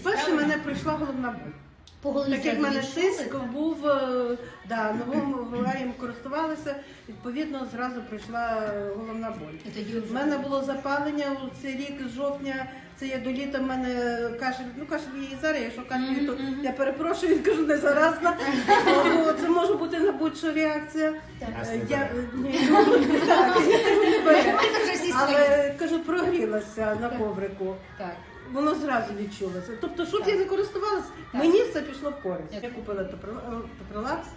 Спершу мене прийшла головна боль. По голові Так як в зразу мене відчули? тиск був, е, да, новим гаєм користувалася, відповідно зразу прийшла е, головна боль. Тоді У вже мене було запалення у цей рік з жовтня, це я до літа в мене кашель, ну кашель є і зараз, якщо кашель, то я перепрошую, він кажу, не заразна. Будь-що реакція. Е, Я, не. Але кажу, прогрілася на коврику. Так. Воно зразу відчулося. Тобто, щоб я не користувалася, мені все пішло в користь. Я купила топрилакс.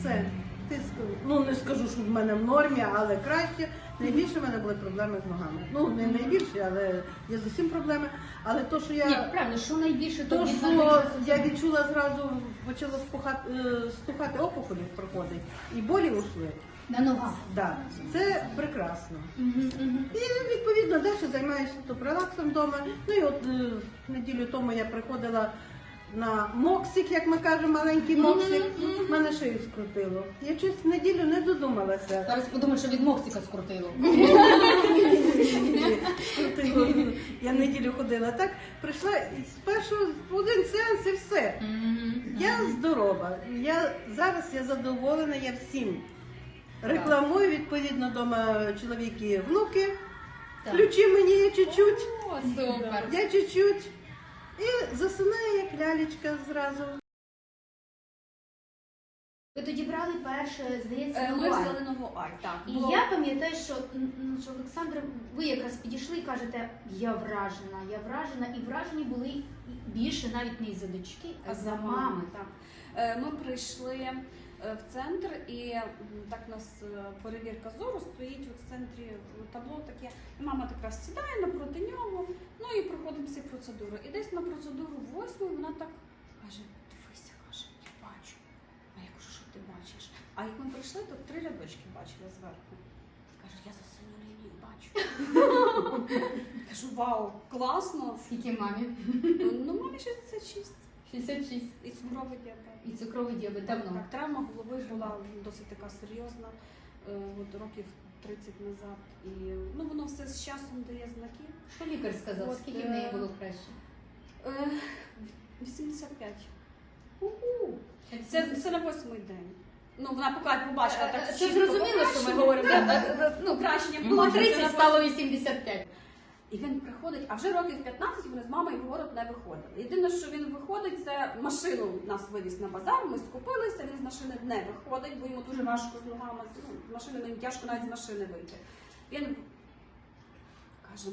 Все. Тиск, ну не скажу, що в мене в нормі, але краще. Найбільше в мене були проблеми з ногами. Ну, не найбільше, але є зовсім проблеми. Але то, що я. Ні, правильно, що найбільше То, то що я відчула зразу, почало спухати, е, стухати опухолі проходить, і болі ушли. на ногах. Да. Це прекрасно. Мгм, мгм. І відповідно далі займаюся топрелаксом вдома. Ну і от е, неділю тому я приходила на моксик, як ми кажемо, маленький моксик. Мене шию скрутило. Я щось неділю не додумалася. Зараз подумаю, що від Моксика скрутило. Скрутило. Я неділю ходила так, прийшла і спершу в один сеанс і все. Я здорова. Я зараз я задоволена, я всім. Рекламую відповідно вдома чоловіки, внуки. Ключі мені є чуть-чуть. О, супер. Я чуть-чуть. І засинає, як лялечка зразу. Ви тоді брали перше, здається, Е, Ми нову ай, так. І було- я пам'ятаю, що, м, що Олександр, ви якраз підійшли і кажете, я вражена, я вражена, і вражені були і більше навіть не із-за дочки, а за мами. Так. Е, Ми прийшли в центр і так у нас е, перевірка зору стоїть от в центрі е, табло таке. І мама якраз сідає напроти нього, ну і проходимо всі процедури. І десь на процедуру восьму вона так каже: дивися, каже, я бачу. А я кажу, що ти бачиш? А як ми прийшли, то три рядочки бачила зверху. Каже, я за синю лінію бачу. Кажу, вау, класно. Скільки мамі? Ну, мамі 66. 66. І цукровий діабет. І цукровий діабет давно. Так, травма голови була досить така серйозна, е, от років 30 назад. І ну, воно все з часом дає знаки. Що лікар сказав? От, Скільки в неї е, було краще? Е, 85. У-у. Це, це на восьмий день. Ну, вона поки побачила так. Е, Це чітко зрозуміло, що ми говоримо. Да, да, да, Ну, кращення Було було 30, стало 85. І він приходить, а вже років 15 вони з мамою в город не виходили. Єдине, що він виходить, це машину нас вивіз на базар. Ми скупилися. Він з машини не виходить, бо йому дуже важко з ногами. Ну, з машини мені тяжко навіть з машини вийти. Він каже: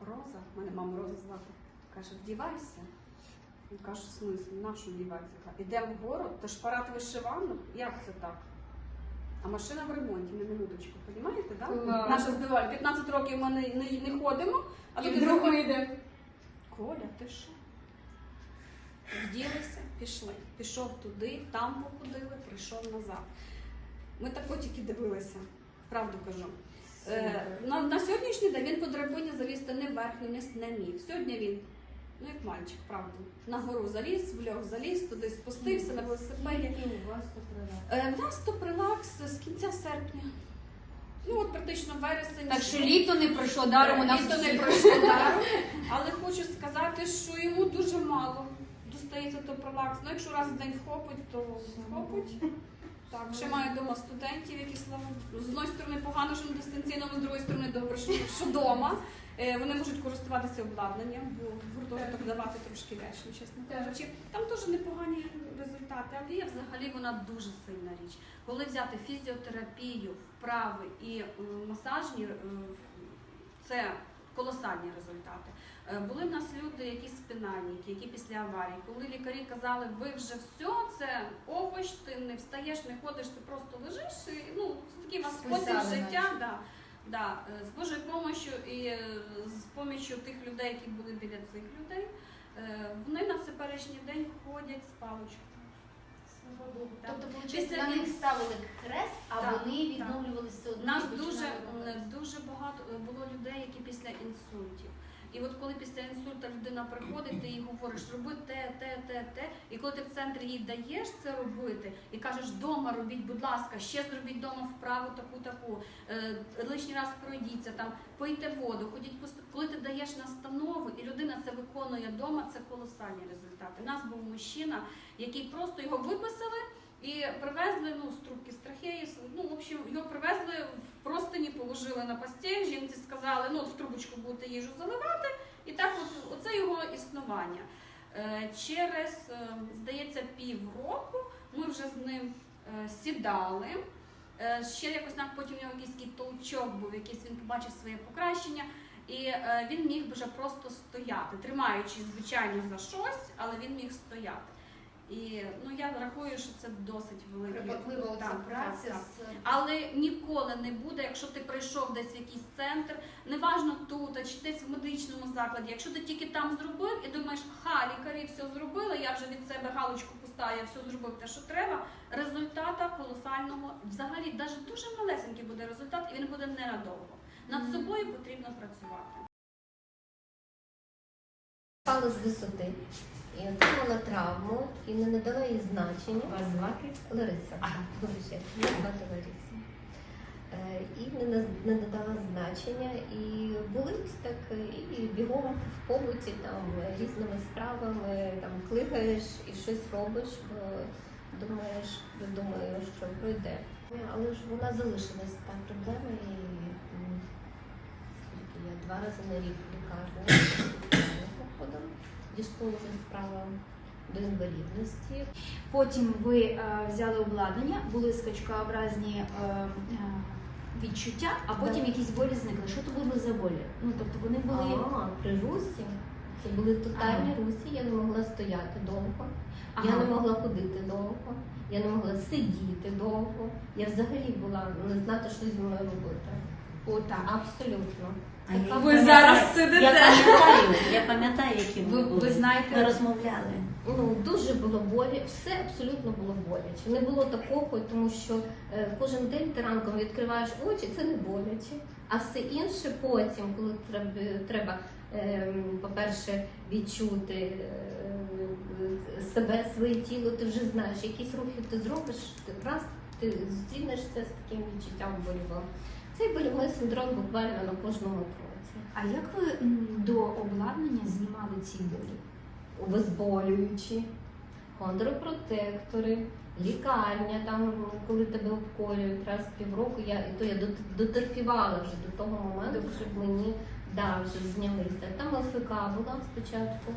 Роза, в мене мама Роза звати, каже, вдівайся. Він каже, в смислі, нашу вдіватися? Ідемо в город, то ж парад вишиванок. Як це так? А машина в ремонті, на минуточку, розумієте, так? Клас. Наша здивувальна. 15 років ми не, не, не ходимо, а І тут вдруг ми йдемо. Коля, ти що? Вділися, пішли. Пішов туди, там походили, прийшов назад. Ми тако тільки дивилися, правду кажу. Е, на, на сьогоднішній день він по драбині залізти не вверх, не вниз не міг. Сьогодні він, ну як мальчик, правда, на гору заліз, в льох заліз, туди спустився на велосипеді. Скільки у вас тут прилад? Е, нас то прилакс з кінця серпня. Ну от практично вересень. Так що літо не пройшло даром у нас Літо не пройшло даром. Але хочу сказати, що йому дуже мало достається то пролакс. Ну, якщо раз в день вхопить, то вхопить. Так, ще маю вдома студентів, які слава з одної сторони погано, що на дистанційному, з другої сторони добре, що, що вдома. Е, Вони можуть користуватися обладнанням, бо в гуртожиток давати трошки легше, чесно кажучи. Там теж непогані результати. Терапія взагалі вона дуже сильна річ. Коли взяти фізіотерапію, вправи і м, масажні, е, це колосальні результати. Е, Були в нас люди, які спинальники, які після аварії, коли лікарі казали, ви вже все, це овощ, ти не встаєш, не ходиш, ти просто лежиш. І, ну, це такий у вас спосіб життя. Да. Да. е, З Божою допомогою і е, з поміччю тих людей, які були біля цих людей, вони на теперішній день ходять з паличкою. Тобто, виходить, Після на них ставили хрест, а Так, вони так. відновлювалися У нас дуже, робити. дуже багато е, було людей, які після інсультів, І от коли після інсульта людина приходить, ти їй говориш, роби те, те, те, те. І коли ти в центрі їй даєш це робити і кажеш, вдома робіть, будь ласка, ще зробіть вдома вправу таку, таку, е, лишній раз пройдіться там, пийте воду, ходіть пусти. Коли ти даєш настанову і людина це виконує вдома, це колосальні результати. У нас був мужчина, який просто його виписали. І привезли ну, з трубки з трахеї, ну, в общем, його привезли в простині, положили на постіль, жінці сказали, ну, в трубочку будете їжу заливати, і так от, оце його існування. Е, Через, е, здається, півроку ми вже з ним е, сідали. Ще якось нам потім у нього якийсь толчок був, якийсь він побачив своє покращення, і він міг вже просто стояти, тримаючись, звичайно, за щось, але він міг стояти. І ну я рахую, що це досить великий Припадлива оця праця так, так. з Але ніколи не буде, якщо ти прийшов десь в якийсь центр, неважно тут, а чи десь в медичному закладі. Якщо ти тільки там зробив і думаєш, ха, лікарі все зробили, я вже від себе галочку поставив, я все зробив те, що треба. Результата колосального, взагалі, навіть дуже малесенький буде результат, і він буде ненадовго. Над Мгм. собою потрібно працювати. Впала з висоти і отримала травму і не надала їй значення. Вас звати? Лариса. Ага. Вибачте, мене звати Лариса. Е, І не, наз- не надала значення, і були так е, і бігом в побуті там е, різними справами, там кликаєш і щось робиш, бо думаєш, думаю, що пройде. Але ж вона залишилась та проблема, і м, скільки я два рази на рік в ходила. Вже справа до інвалідності. Потім ви е, взяли обладнання, були скачкообразні е, е, відчуття, а потім якісь болі зникли. Що то були за болі? Ну тобто вони були. А, при русі. Це були тотальні Ага. русі, я не могла стояти довго, я Ага. не могла ходити довго, я не могла сидіти довго. Я взагалі була не знати, що зі мною робити. Отак. Абсолютно. А я Ви зараз сидите. Я пам'ятаю, я пам'ятаю, які Ви, були. ви знаєте, Ми розмовляли. Ну, дуже було болі, все абсолютно було боляче. Не було такого, тому що е, кожен день ти ранком відкриваєш очі, це не боляче. А все інше потім, коли треба, треба е, по-перше, відчути е, себе, своє тіло, ти вже знаєш, якісь рухи ти зробиш, ти раз ти зустрінешся з таким відчуттям больовим. Цей больовий синдром буквально на кожному кроці. а як ви до обладнання знімали ці болі? обезболюючі, хондропротектори, лікарня, там, коли тебе обколюють раз в півроку, я, і то я дот- дотерпівала вже до того моменту, щоб мені да, вже знялися. Там ЛФК була спочатку.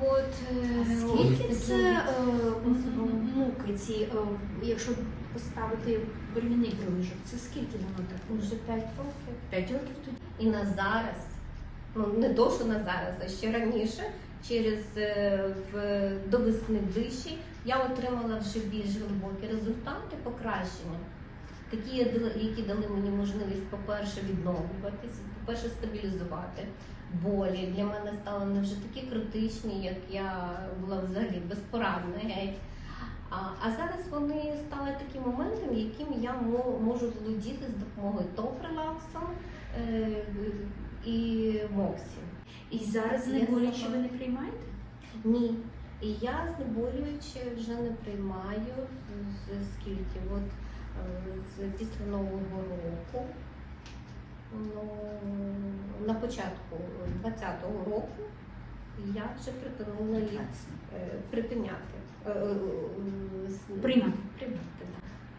От, е, Скільки це е, м- муки ці, е, якщо поставити броньовий прилежок, це скільки воно так? Вже 5 років. П'ять років тоді? І на зараз, ну не то, що на зараз, а ще раніше, через е, в довесни виші, я отримала вже більш глибокі результати покращення. Такі, які дали мені можливість, по-перше, відновлюватися, по-перше, стабілізувати. Болі для мене стали не вже такі критичні, як я була взагалі безпорадна геть. А, а зараз вони стали таким моментом, яким я можу володіти з допомогою топрелаксу е, і моксі. І зараз знеболюючі сама. ви не приймаєте? Ні. І я знеболюючи вже не приймаю скільки от після нового року. Ну, на початку 20-го року я вже припинила їх е, припиняти. Е, е, е, Приймати. Приймати, так.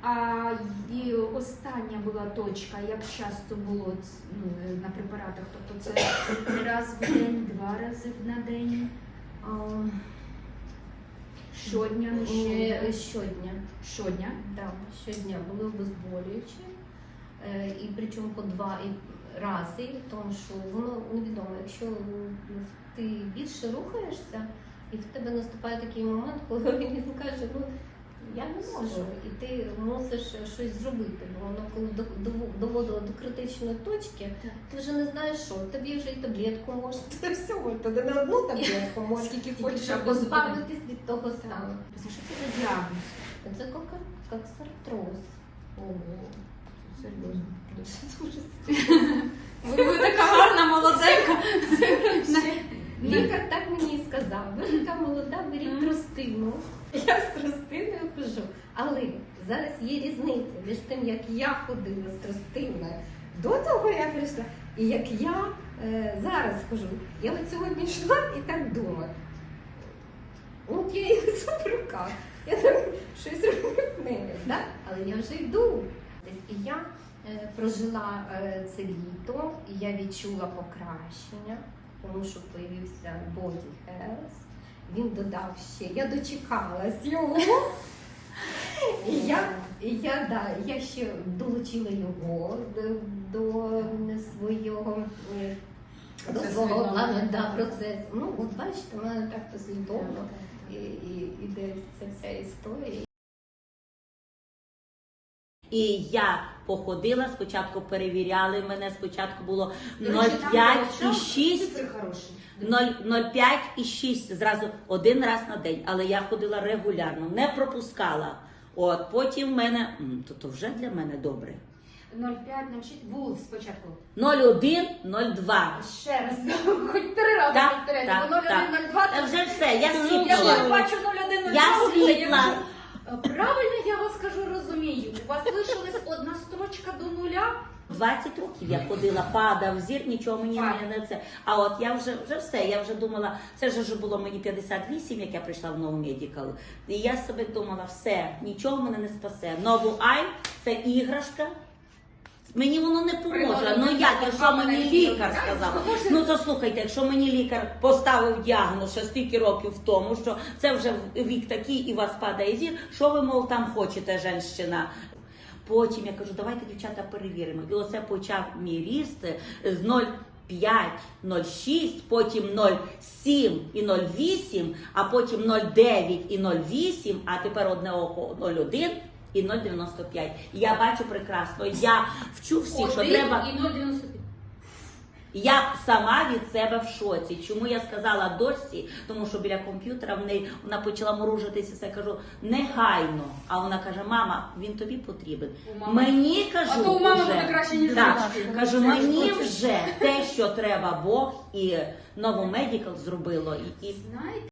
А і остання була точка, як часто було ну, на препаратах? Тобто це раз в день, два рази на день, щодня, не е, щодня. Щодня. Щодня. Да, щодня були обезболюючі, е, і причому по два і рази, тому що воно невідомо, якщо ти більше рухаєшся, і в тебе наступає такий момент, коли він каже, ну я не можу, і ти мусиш щось зробити, бо воно коли до- до- доводило до критичної точки, ти вже не знаєш, що тобі вже і таблетку можна, ти все, тобі не одну таблетку можна, Скільки тільки хочеш, або зуб. позбавитись від того стану. Що це за діагноз? Це як, сартроз. Ого. Серйозно. Дуже Ви, ви така гарна молоденька. Лікар так мені і сказав, ви така молода, беріть тростину. Я з тростиною хожу. Але зараз є різниця між тим, як я ходила з тростиною до того, як прийшла, і як я е, зараз хожу. Я от сьогодні йшла і так думаю. От я і в руках. Я думаю, щось робить мене, да? але я вже йду. І я е, прожила е, це літо, і я відчула покращення, тому що появився Body Health. Він додав ще, я дочекалась його. І я, я, да, я ще долучила його до, до свого, до свого плану, да, процесу. Ну, от бачите, в мене так послідовно іде ця вся історія. І я походила, спочатку перевіряли мене, спочатку було До речі, там 0,5 було і 6. Цифри хороші. 0,5 і 6 зразу один раз на день, але я ходила регулярно, не пропускала. От потім в мене то, то вже для мене добре. 0,5, 0,6, був спочатку. 0,1, 0,2. Ще раз, хоч три рази Так, повторяйте, так, бо 0,1, так. 0,2. Та вже все, я Я світла. вже бачу 0,1, 0,2. Я вже світла. «Е, Правильно я вас кажу, розумію. У вас лишилась одна строчка до нуля. 20 років я ходила, падав зір, нічого мені не, на це. А от я вже вже все. Я вже думала, це ж вже було мені 58, як я прийшла в нову медікал. І я собі думала, все, нічого мене не спасе. Нову ай це іграшка. Мені воно не поможе. Ну як, якщо мені лікар сказав. Ну то слухайте, якщо мені лікар поставив діагноз ще стільки років тому, що це вже вік такий і вас падає зір, що ви, мов, там хочете, женщина? Потім я кажу, давайте, дівчата, перевіримо. І оце почав мій ріст з 0,5, 0,6, потім 0,7 і 0,8, а потім 0,9 і 0,8, а тепер одне око 0,1 і 0,95. Я бачу прекрасно. Я вчу всіх, що Один треба. і 0,95. Я сама від себе в шоці. Чому я сказала дочці? Тому що біля комп'ютера в неї вона почала моружитися. Я кажу, негайно. А вона каже: мама, він тобі потрібен. У мами- Мені кажу, А то у мами вже, буде краще, ніж так, дочки. кажу, мені вже те, що треба Бог і нову медикал зробило. І, і Знаєте,